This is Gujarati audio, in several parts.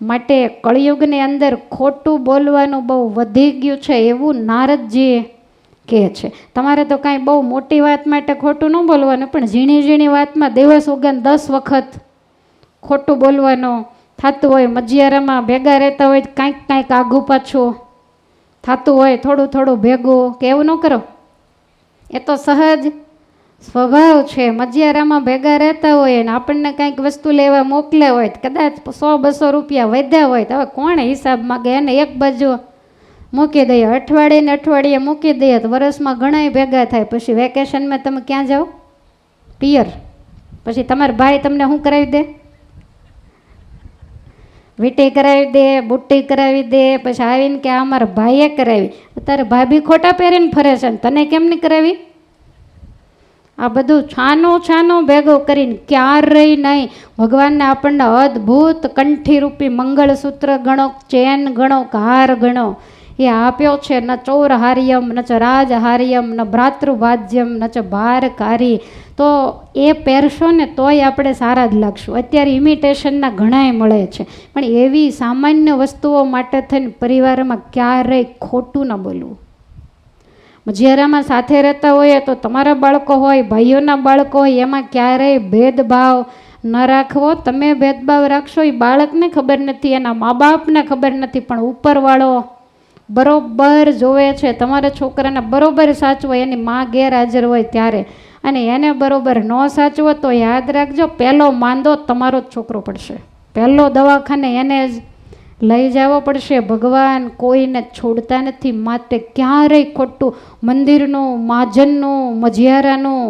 માટે કળિયુગની અંદર ખોટું બોલવાનું બહુ વધી ગયું છે એવું નારદજીએ કહે છે. તમારે તો કાંઈ બહુ મોટી વાત માટે ખોટું ન બોલવાનું, પણ ઝીણી ઝીણી વાતમાં દિવસ ઉગન દસ વખત ખોટું બોલવાનું થતું હોય, મજિયારામાં ભેગા રહેતા હોય, કાંઈક કાંઈક આઘું પાછું થતું હોય, થોડું થોડું ભેગું, કે એવું ન કરો. એ તો સહજ સ્વભાવ છે. મજિયારામાં ભેગા રહેતા હોય અને આપણને કાંઈક વસ્તુ લેવા મોકલે હોય કદાચ સો બસો રૂપિયા વધ્યા હોય તો હવે કોણ હિસાબ માગે? એને એક બાજુ મૂકી દઈએ. અઠવાડિયે ને અઠવાડિયે મૂકી દઈએ તો વરસમાં ઘણાય ભેગા થાય. પછી વેકેશનમાં તમે ક્યાં જાઓ? પિયર. પછી તમારા ભાઈ તમને શું કરાવી દે? વીટી કરાવી દે, બુટ્ટી કરાવી દે, પછી આવીને કે અમારા ભાઈએ કરાવી. અત્યારે ભાભી ખોટા પહેરીને ફરે છે તને કેમ નહીં કરાવી? આ બધું છાનો છાનો ભેગો કરીને ક્યારેય નહીં. ભગવાનને આપણને અદ્ભુત કંઠીરૂપી મંગળસૂત્ર ગણો, ચેન ગણો હાર ગણો. એ આપ્યો છે ન ચૌરહાર્યમ, ન ચ રાજહાર્યમ, ન ભ્રાતૃભાજ્યમ, ન ચ ભારકારી. તો એ પહેરશો ને તોય આપણે સારા જ લાગશું. અત્યારે ઇમિટેશનના ઘણાય મળે છે. પણ એવી સામાન્ય વસ્તુઓ માટે થઈને પરિવારમાં ક્યારેય ખોટું ન બોલવું. મજિયારામાં સાથે રહેતા હોઈએ તો તમારા બાળકો હોય, ભાઈઓના બાળકો હોય, એમાં ક્યારેય ભેદભાવ ન રાખવો. તમે ભેદભાવ રાખશો એ બાળકને ખબર નથી, એના મા બાપને ખબર નથી, પણ ઉપરવાળો બરોબર જોવે છે. તમારા છોકરાને બરોબર સાચવો, એની મા ગેરહાજર હોય ત્યારે. અને એને બરોબર ન સાચવો તો યાદ રાખજો, પહેલો માંદો તમારો જ છોકરો પડશે. પહેલો દવાખાને એને જ લઈ જવો પડશે. ભગવાન કોઈને છોડતા નથી. માટે ક્યારેય ખોટું મંદિરનું માજનનું મજિયારાનું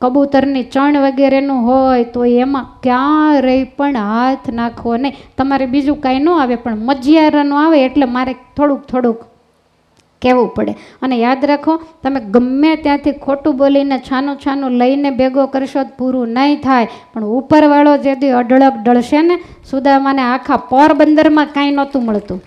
કબૂતરની ચણ વગેરેનું હોય તો એમાં ક્યારેય પણ હાથ નાખવો નહીં. તમારે બીજું કાંઈ ન આવે, પણ મજિયારાનું આવે એટલે મારે થોડુંક થોડુંક કહેવું પડે. અને યાદ રાખો, તમે ગમે ત્યાંથી ખોટું બોલીને છાનું છાનું લઈને ભેગો કરશો તો પૂરું નહીં થાય. પણ ઉપરવાળો જે દી અઢળક ડળશે ને, સુદામાને આખા પોરબંદરમાં કાંઈ નહોતું મળતું.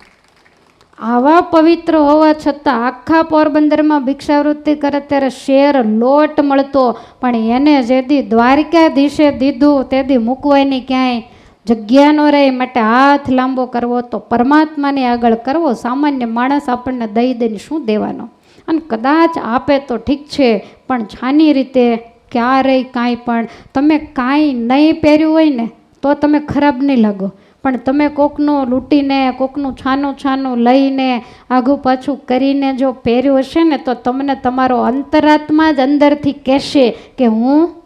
આવા પવિત્ર હોવા છતાં આખા પોરબંદરમાં ભિક્ષાવૃત્તિ કરે ત્યારે શેર લોટ મળતો. પણ એને જે દી દ્વારકાધીશે દીધું તે દી મૂકવાની ક્યાંય. જગ્યા ન રહે માટે હાથ લાંબો કરવો તો પરમાત્માને આગળ કરવો. સામાન્ય માણસ આપણને દઈ દઈને શું દેવાનો? અને કદાચ આપે તો ઠીક છે, પણ છાની રીતે ક્યારેય કાંઈ પણ, તમે કાંઈ નહીં પહેર્યું હોય ને, તો તમે ખરાબ નહીં લાગો. પણ તમે કોકનું લૂંટીને, કોકનું છાનું છાનું લઈને આઘું પાછું કરીને જો પહેર્યું હશે ને, તો તમને તમારો અંતરાત્મા જ અંદરથી કહેશે કે હું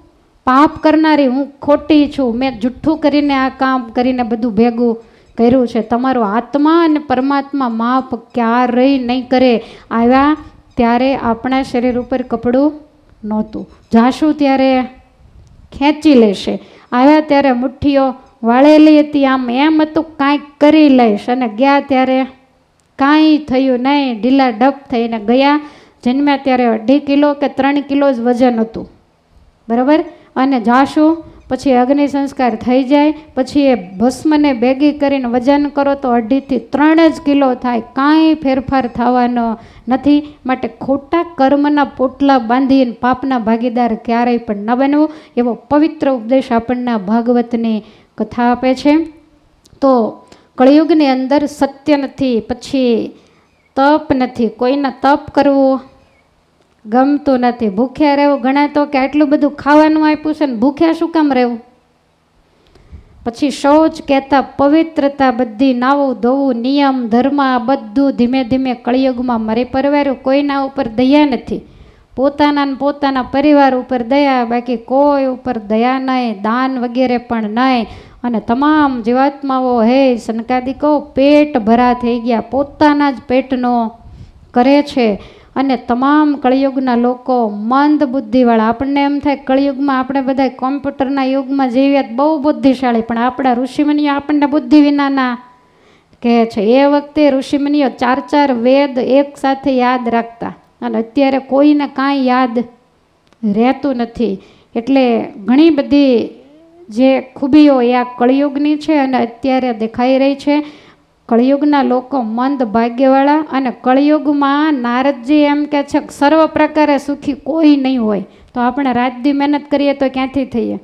પાપ કરનારી હું ખોટી છું. મેં જુઠ્ઠું કરીને આ કામ કરીને બધું ભેગું કર્યું છે. તમારો આત્મા અને પરમાત્મા માફ ક્યારેય નહીં કરે. આવ્યા ત્યારે આપણા શરીર ઉપર કપડું નહોતું. જાશું ત્યારે ખેંચી લેશે. આવ્યા ત્યારે મુઠ્ઠીઓ વાળેલી હતી. આમ એમ હતું, કાંઈક કરી લઈશ. અને ગયા ત્યારે કાંઈ થયું નહીં. ઢીલા ડપ થઈને ગયા. જન્મ્યા ત્યારે અઢી કિલો કે ત્રણ કિલો જ વજન હતું. બરાબર? અને જાશું, પછી અગ્નિ સંસ્કાર થઈ જાય, પછી એ ભસ્મને ભેગી કરીને વજન કરો તો અઢીથી ત્રણ જ કિલો થાય. કાંઈ ફેરફાર થવાનો નથી. માટે ખોટા કર્મના પોટલા બાંધીને પાપના ભાગીદાર ક્યારેય પણ ન બનવું. એવો પવિત્ર ઉપદેશ આપણને ભાગવતની કથા આપે છે. તો કળિયુગની અંદર સત્ય નથી, પછી તપ નથી. કોઈને તપ કરવું? ગમતું નથી. ભૂખ્યા રહેવું ઘણા તો કે આટલું બધું ખાવાનું આપ્યું છે ને ભૂખ્યા શું કામ રહેવું? પછી શૌચ કહેતા, પવિત્રતા બધી નાવું, ધોવું, નિયમ, ધર્મ બધું ધીમે ધીમે કળિયુગમાં મરી પરવાર્યું. કોઈના ઉપર દયા નથી. પોતાના પોતાના પરિવાર ઉપર દયા, બાકી કોઈ ઉપર દયા નહીં, દાન વગેરે પણ નહીં. અને તમામ જીવાત્માઓ, હે સનકાદિકો, પેટ ભરા થઈ ગયા. પોતાના જ પેટનો કરે છે. અને તમામ કળિયુગના લોકો મંદ બુદ્ધિવાળા. આપણને એમ થાય કળિયુગમાં આપણે બધા કોમ્પ્યુટરના યુગમાં જીવીએ તો બહુ બુદ્ધિશાળી, પણ આપણા ઋષિમુનિઓ આપણને બુદ્ધિ વિનાના કહે છે. એ વખતે ઋષિમુનિઓ ચાર ચાર વેદ એક સાથે યાદ રાખતા. અને અત્યારે કોઈને કાંઈ યાદ રહેતું નથી. એટલે ઘણી બધી જે ખૂબીઓ એ આ કળિયુગની છે અને અત્યારે દેખાઈ રહી છે. કળિયુગના લોકો મંદ ભાગ્યવાળા અને કળિયુગમાં નારદજી એમ કે છે સર્વ પ્રકારે સુખી કોઈ નહીં હોય. તો આપણે રાતદી મહેનત કરીએ તો ક્યાંથી થઈએ?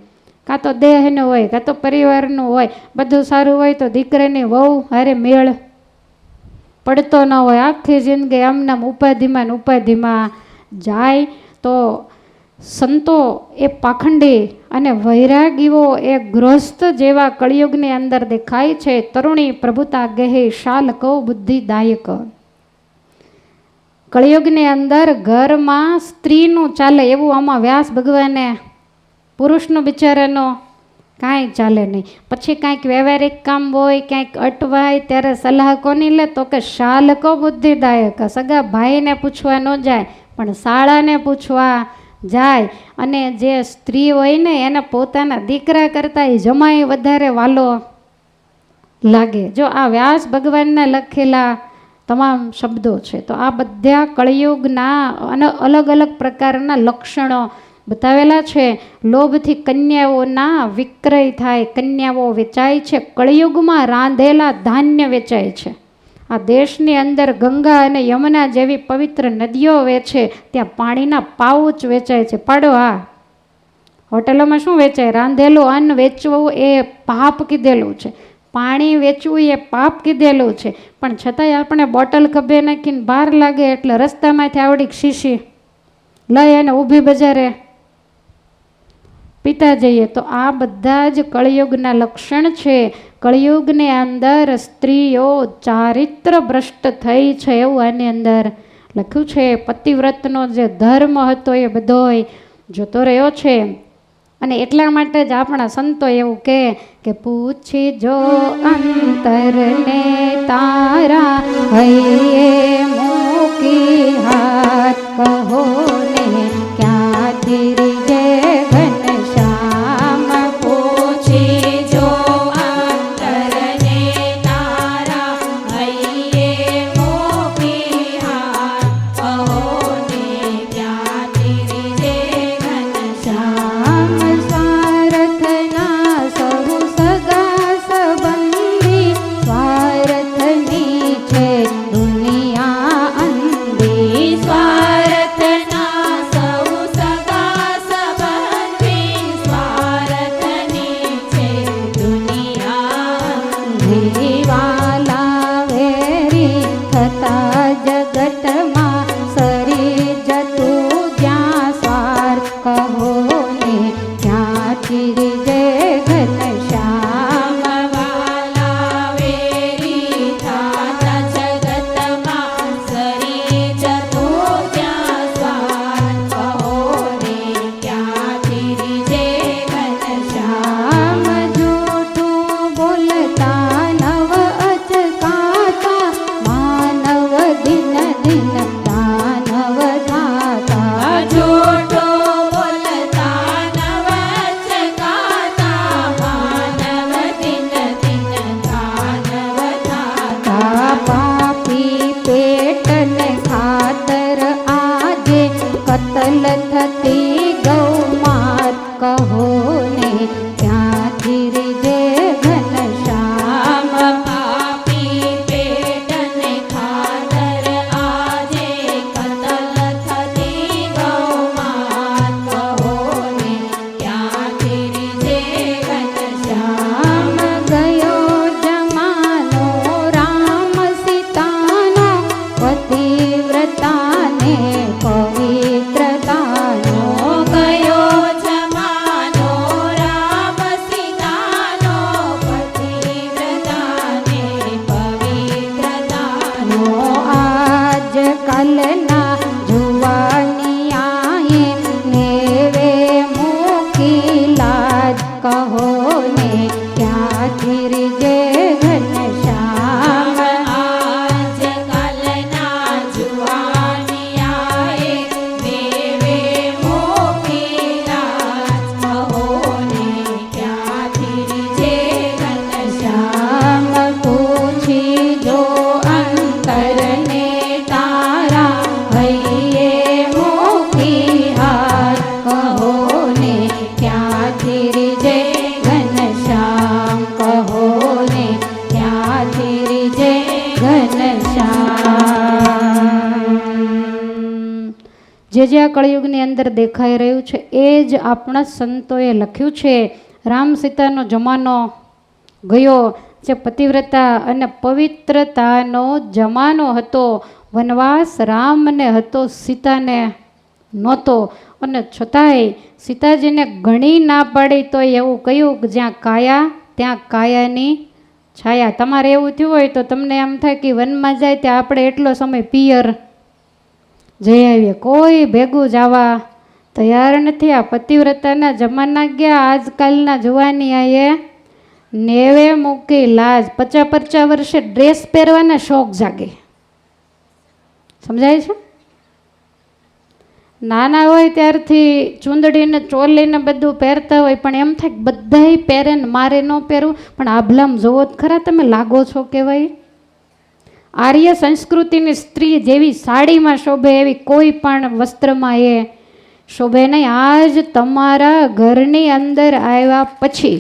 કાં તો દેહનું હોય, કાં તો પરિવારનું હોય, બધું સારું હોય તો દીકરીની વહુ હારે મેળ પડતો ન હોય. આખી જિંદગી આમનામ ઉપાધિમાં ઉપાધિમાં જાય તો સંતો એ પાખંડી અને વૈરાગીઓ એ ગૃહસ્થ જેવા કળિયુગની અંદર દેખાય છે. તરુણી પ્રભુતા ગેહે શાલ કૌ બુદ્ધિદાયક કળિયુગની અંદર ઘરમાં સ્ત્રીનું ચાલે એવું આમાં વ્યાસ ભગવાને, પુરુષનું બિચારાનો કાંઈ ચાલે નહીં. પછી કાંઈક વ્યવહારિક કામ હોય ક્યાંક અટવાય, ત્યારે સલાહ કોની લે? તો કે શાલકો બુદ્ધિદાયક સગા ભાઈને પૂછવા ન જાય, પણ શાળાને પૂછવા જાય. અને જે સ્ત્રી હોય ને, એને પોતાના દીકરા કરતાં એ જમાય વધારે વાલો લાગે. જો આ વ્યાસ ભગવાનના લખેલા તમામ શબ્દો છે, તો આ બધા કળિયુગના અને અલગ અલગ પ્રકારના લક્ષણો બતાવેલા છે. લોભથી કન્યાઓના વિક્રય થાય, કન્યાઓ વેચાય છે. કળિયુગમાં રાંધેલા ધાન્ય વેચાય છે. આ દેશની અંદર ગંગા અને યમુના જેવી પવિત્ર નદીઓ વેચે, ત્યાં પાણીના પાઉચ વેચાય છે. પાડો હા હોટલોમાં શું વેચાય? રાંધેલું અન્ન વેચવું એ પાપ કીધેલું છે. પાણી વેચવું એ પાપ કીધેલું છે. પણ છતાંય આપણે બોટલ ખભે નાખીને બહાર લાગે એટલે રસ્તામાંથી આવડી શીશી લઈ અને ઊભી બજારે પીતા જઈએ. તો આ બધા જ કળિયુગના લક્ષણ છે. કળિયુગની અંદર સ્ત્રીઓ ચારિત્ર ભ્રષ્ટ થઈ છે એવું આની અંદર લખ્યું છે. પતિવ્રતનો જે ધર્મ હતો એ બધોય જોતો રહ્યો છે. અને એટલા માટે જ આપણા સંતો એવું કહે કે પૂછી જો અંતરને તારા હૈયે મૂકી હાથ કહો. ઘનશ્યામ કહો ને ઘનશ્યામ. જે જે આ કળિયુગની અંદર દેખાઈ રહ્યું છે, એ જ આપણા સંતોએ લખ્યું છે. રામ સીતાનો જમાનો ગયો, જે પતિવ્રતા અને પવિત્રતાનો જમાનો હતો. વનવાસ રામને હતો, સીતાને નહોતો. અને છતાંય સીતાજીને ઘણી ના પાડી તો એવું કહ્યું કે જ્યાં કાયા ત્યાં કાયાની છાયા. તમારે એવું થયું હોય તો તમને એમ થાય કે વનમાં જાય ત્યાં આપણે એટલો સમય પિયર જઈ આવીએ. કોઈ ભેગું જવા તૈયાર નથી. આ પતિવ્રતાના જમાના ગયા. આજકાલના જુવાની આયે નેવે મૂકી લાજ. પચા પચા વર્ષે ડ્રેસ પહેરવાના શોખ જાગે. સમજાય છે? નાના હોય ત્યારથી ચૂંદડીને, ચોલીને બધું પહેરતા હોય, પણ એમ થાય બધાય પહેરે ને મારે ન પહેરવું. પણ આભલામ જોવો જ ખરા તમે લાગો છો કહેવાય આર્ય સંસ્કૃતિની સ્ત્રી જેવી સાડીમાં શોભે એવી કોઈ પણ વસ્ત્રમાં એ શોભે નહીં. આજ તમારા ઘરની અંદર આવ્યા પછી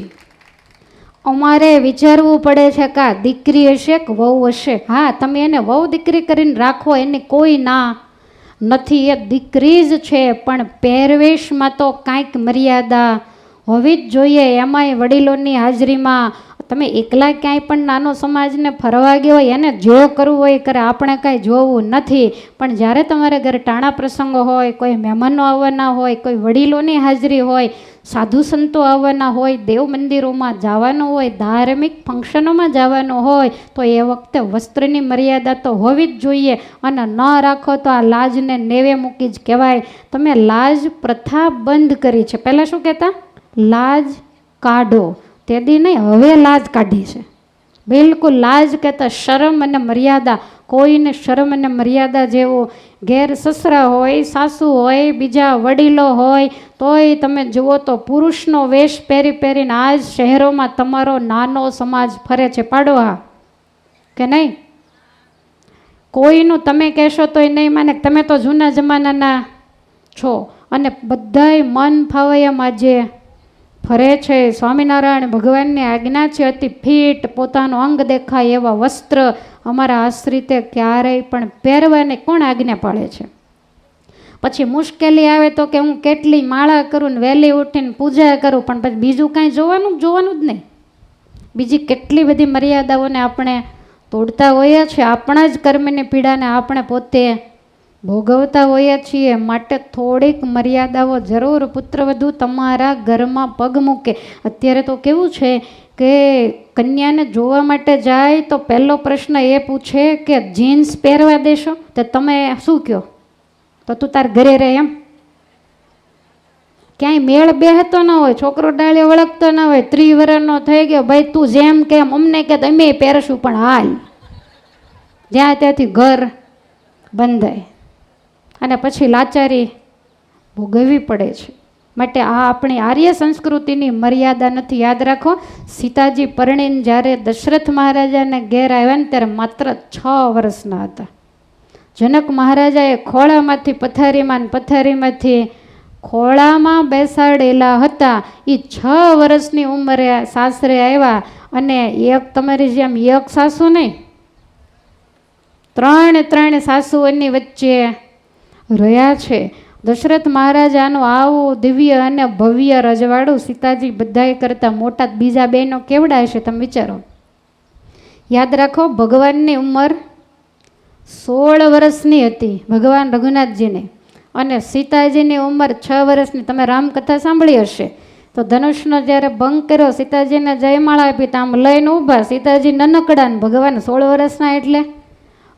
અમારે વિચારવું પડે છે કે આ દીકરી હશે કે વહુ હશે? હા, તમે એને વહુ દીકરી કરીને રાખો, એની કોઈ ના નથી એ દીકરી જ છે, પણ પહેરવેશમાં તો કાંઈક મર્યાદા હોવી જ જોઈએ. એમાંય વડીલોની હાજરીમાં તમે એકલા ક્યાંય પણ નાનો સમાજને ફરવા ગયો હોય, એને જો કરવું હોય કરે. આપણે કાંઈ જોવું નથી. પણ જ્યારે તમારે ઘરે ટાણા પ્રસંગો હોય, કોઈ મહેમાનો આવવાના હોય, કોઈ વડીલોની હાજરી હોય, સાધુ સંતો આવવાના હોય, દેવ મંદિરોમાં જવાનું હોય, ધાર્મિક ફંક્શનોમાં જવાનું હોય, તો એ વખતે વસ્ત્રની મર્યાદા તો હોવી જ જોઈએ. અને ન રાખો તો આ લાજને નેવે મૂકી જ કહેવાય. તમે લાજ પ્રથા બંધ કરી છે. પહેલાં શું કહેતા? લાજ કાઢો. તે દી નહીં હવે લાજ કાઢી છે. બિલકુલ લાજ કહેતા શરમ અને મર્યાદા, કોઈને શરમ અને મર્યાદા જેવો ઘેર સસરા હોય, સાસુ હોય, બીજા વડીલો હોય, તોય તમે જુઓ તો પુરુષનો વેશ પહેરી પહેરીને આ જ શહેરોમાં તમારો નાનો સમાજ ફરે છે. પાડો હા. કે નહીં? કોઈનું તમે કહેશો તોય નહીં માને. તમે તો જૂના જમાનાના છો. અને બધાય મન ફાવયામાં જે ફરે છે. સ્વામિનારાયણ ભગવાનની આજ્ઞા છે અતિ ફિટ, પોતાનું અંગ દેખાય એવા વસ્ત્ર અમારા આશ્રિતે ક્યારેય પણ પહેરવાને કોણ આજ્ઞા પાડે છે? પછી મુશ્કેલી આવે તો કે હું કેટલી માળા કરું ને વહેલી ઉઠીને પૂજા કરું, પણ પછી બીજું કાંઈ જોવાનું જોવાનું જ નહીં. બીજી કેટલી બધી મર્યાદાઓને આપણે તોડતા હોઈએ છીએ. આપણા જ કર્મની પીડાને આપણે પોતે ભોગવતા હોઈએ છીએ. માટે થોડીક મર્યાદાઓ જરૂર. પુત્રવધુ તમારા ઘરમાં પગ મૂકે. અત્યારે તો કેવું છે કે કન્યાને જોવા માટે જાય તો પહેલો પ્રશ્ન એ પૂછે કે જીન્સ પહેરવા દેશો? તો તમે શું કહો? તો તું તાર ઘરે રહે એમ. ક્યાંય મેળ બેહતો ન હોય, છોકરો ડાળીએ વળગતો ન હોય ત્રી થઈ ગયો. ભાઈ, તું જેમ કેમ, અમને કે અમે પહેરશું, પણ હાલ. જ્યાં ત્યાંથી ઘર બંધાય. અને પછી લાચારી ભોગવવી પડે છે. માટે આ આપણી આર્ય સંસ્કૃતિની મર્યાદા નથી. યાદ રાખો, સીતાજી પરણીને જ્યારે દશરથ મહારાજાને ઘેર આવ્યા ને ત્યારે માત્ર છ વર્ષના હતા. જનક મહારાજાએ ખોળામાંથી પથારીમાં પથારીમાંથી ખોળામાં બેસાડેલા હતા. એ છ વર્ષની ઉંમરે સાસરે આવ્યા અને એક તમારી જેમ એક સાસુ નહીં. ત્રણ ત્રણ સાસુઓની વચ્ચે રહ્યા છે. દશરથ મહારાજાનું આવું દિવ્ય અને ભવ્ય રજવાડું સીતાજી બધાએ કરતાં મોટા બીજા બેનો કેવડા છે તમે વિચારો. યાદ રાખો, ભગવાનની ઉંમર સોળ વર્ષની હતી, ભગવાન રઘુનાથજીની. અને સીતાજીની ઉંમર છ વર્ષની. તમે રામકથા સાંભળી હશે. તો ધનુષનો જ્યારે ભંગ કર્યો, સીતાજીને જયમાળા આપી, તો આમ લઈને ઊભા. સીતાજી નનકડા ને ભગવાન સોળ વર્ષના એટલે.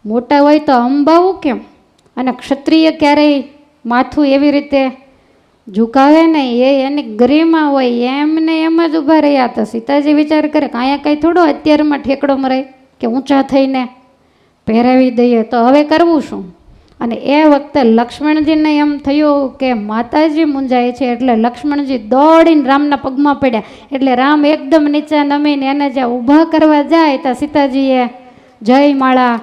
મોટા હોય તો અંબાવું કેમ? અને ક્ષત્રિય ક્યારેય માથું એવી રીતે ઝુકાવે નહીં, એ એની ગરિમા હોય, એમને એમ જ ઊભા રહ્યા તો સીતાજી વિચાર કરે કે અહીંયા કાંઈ થોડો અત્યારમાં ઠેકડો મરે કે ઊંચા થઈને પહેરાવી દઈએ, તો હવે કરવું શું? અને એ વખતે લક્ષ્મણજીને એમ થયું કે માતાજી મૂંઝાય છે એટલે લક્ષ્મણજી દોડીને રામના પગમાં પડ્યા. એટલે રામ એકદમ નીચે નમીને એને જ્યાં ઊભા કરવા જાય ત્યાં સીતાજીએ જય માળા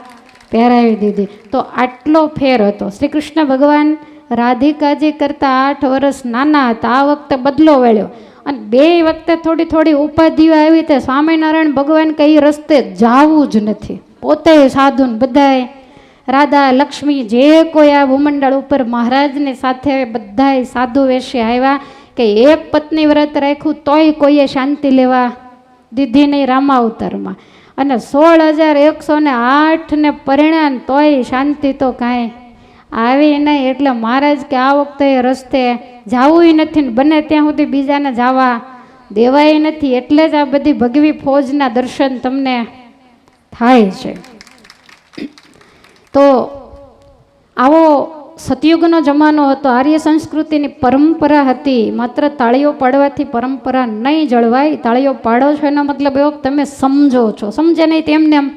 પહેરાવી દીધી. તો આટલો ફેર હતો. શ્રી કૃષ્ણ ભગવાન રાધિકાજી કરતાં આઠ વર્ષ નાના હતા. આ વખતે બદલો વળ્યો. અને બે વખતે થોડી થોડી ઉપાધિઓ આવી તે સ્વામિનારાયણ ભગવાન કઈ રસ્તે જાવું જ નથી. પોતે સાધુન બધાએ રાધા, લક્ષ્મી જે કોઈ આ ભૂમંડળ ઉપર મહારાજની સાથે બધાએ સાધુ વેશે આવ્યા કે એક પત્ની વ્રત રાખ્યું, તોય કોઈએ શાંતિ લેવા દીધી નહીં રામાવતારમાં. અને સોળ હજાર એકસો ને આઠને પરિણામ તોય શાંતિ તો કાંઈ આવી નહીં. એટલે મહારાજ કે આ વખતે રસ્તે જવું નથી ને બને ત્યાં સુધી બીજાને જવા દેવાય નથી. એટલે જ આ બધી ભગવી ફોજના દર્શન તમને થાય છે. તો આવો સતયુગનો જમાનો હતો. આર્ય સંસ્કૃતિની પરંપરા હતી. માત્ર તાળીઓ પાડવાથી પરંપરા નહીં જળવાય. તાળીઓ પાડો છો એનો મતલબ એવો તમે સમજો છો. સમજે નહીં તેમને એમ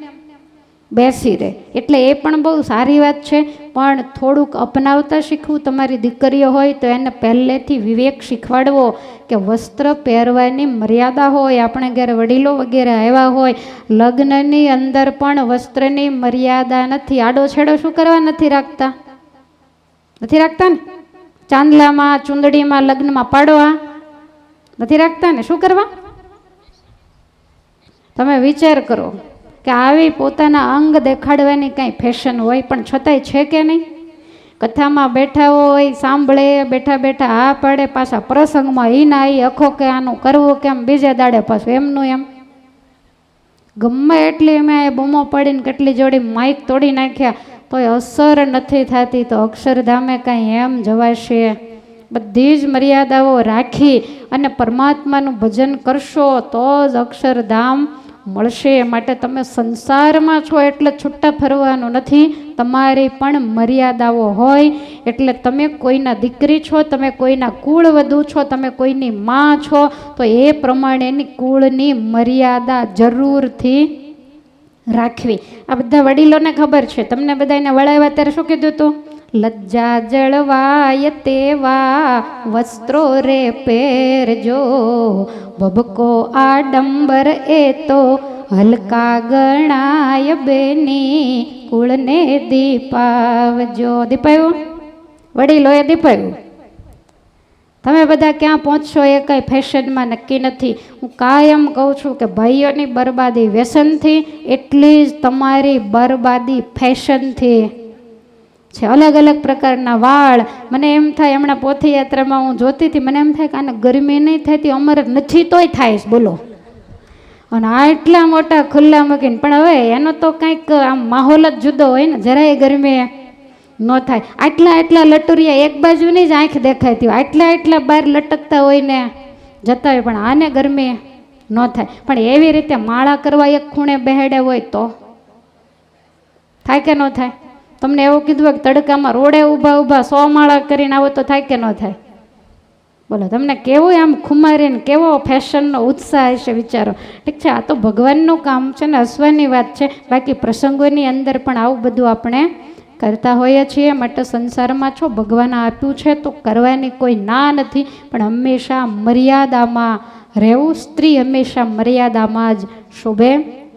બેસી રહે. એટલે એ પણ બહુ સારી વાત છે. પણ થોડુંક અપનાવતા શીખવું તમારી દીકરીઓ હોય તો એને પહેલેથી વિવેક શીખવાડવો કે વસ્ત્ર પહેરવાની મર્યાદા હોય. આપણે ઘેર વડીલો વગેરે આવ્યા હોય, લગ્નની અંદર પણ વસ્ત્રની મર્યાદા નથી. આડો છેડો શું કરવા નથી રાખતા? નથી રાખતા ને? ચાંદલામાં, ચુંદડીમાં, લગ્નમાં પાડવા? નથી રાખતા ને? શું કરવા? તમે વિચાર કરો કે આવી પોતાના અંગ દેખાડવાની કાંઈ ફેશન હોય, પણ છતાંય છે કે નહીં? કથામાં બેઠા હોય, સાંભળે, બેઠા બેઠા આ પાડે, પાછા પ્રસંગમાં એ ના ઈ અખો કે આનું કરવું કેમ, બીજે દાડે પાછું એમનું એમ. ગમે એટલી મેં એ બૂમો પાડીને કેટલી જોડી માઇક તોડી નાખ્યા. તોય અસર નથી થતી તો અક્ષરધામે કાંઈ એમ જવાશે. બધી જ મર્યાદાઓ રાખી અને પરમાત્માનું ભજન કરશો તો જ અક્ષરધામ મળશે. માટે તમે સંસારમાં છો એટલે છૂટા ફરવાનું નથી. તમારી પણ મર્યાદાઓ હોય એટલે તમે કોઈના દીકરી છો, તમે કોઈના કુળ વધુ છો, તમે કોઈની માં છો, તો એ પ્રમાણેની કુળની મર્યાદા જરૂરથી રાખવી. આ બધા વડીલોને ખબર છે. તમને બધાને વળાવ્યા ત્યારે શું કીધું હતું? લજ્જા જળવાય તેવા વસ્ત્રો રે પહેરજો. બબકો આડંબર એ તો હલકા ગણાય બેની કુળને દીપાવજો. દીપાવ્યું વડીલોએ દીપાવ્યું તમે બધા ક્યાં પહોંચશો એ કંઈ ફેશનમાં નક્કી નથી. હું કાયમ કહું છું કે ભાઈઓની બરબાદી વ્યસનથી, એટલી જ તમારી બરબાદી ફેશનથી છે, અલગ અલગ પ્રકારના વાળ. મને એમ થાય, હમણાં પોથયાત્રામાં હું જોતી હતી, મને એમ થાય કે આને ગરમી નહીં થતી, અમર નથી તોય થાય, બોલો. અને આટલા મોટા ખુલ્લા મૂકીને, પણ હવે એનો તો કંઈક આમ માહોલ જ જુદો હોય ને, જરાય ગરમી ન થાય. આટલા આટલા લટુરિયા એક બાજુની જ આંખ દેખાતી હોય આટલા આટલા બહાર લટકતા હોય ને જતા હોય, પણ આને ગરમી ન થાય. પણ એવી રીતે માળા કરવા એક ખૂણે બેહેડે હોય તો? થાય કે ન થાય? તમને એવું કીધું કે તડકામાં રોડે ઊભા ઊભા સો માળા કરીને આવો તો થાય કે ન થાય? બોલો, તમને કેવું આમ ખુમારીને કેવો ફેશનનો ઉત્સાહ હશે વિચારો. ઠીક છે, આ તો ભગવાનનું કામ છે ને, હસવાની વાત છે. બાકી પ્રસંગોની અંદર પણ આવું બધું આપણે કરતા હોઈએ છીએ, માટે સંસારમાં છો, ભગવાન આપ્યું છે, તો કરવાની કોઈ ના નથી, પણ હંમેશા મર્યાદામાં રહેવું, સ્ત્રી હંમેશા મર્યાદામાં જ શોભે.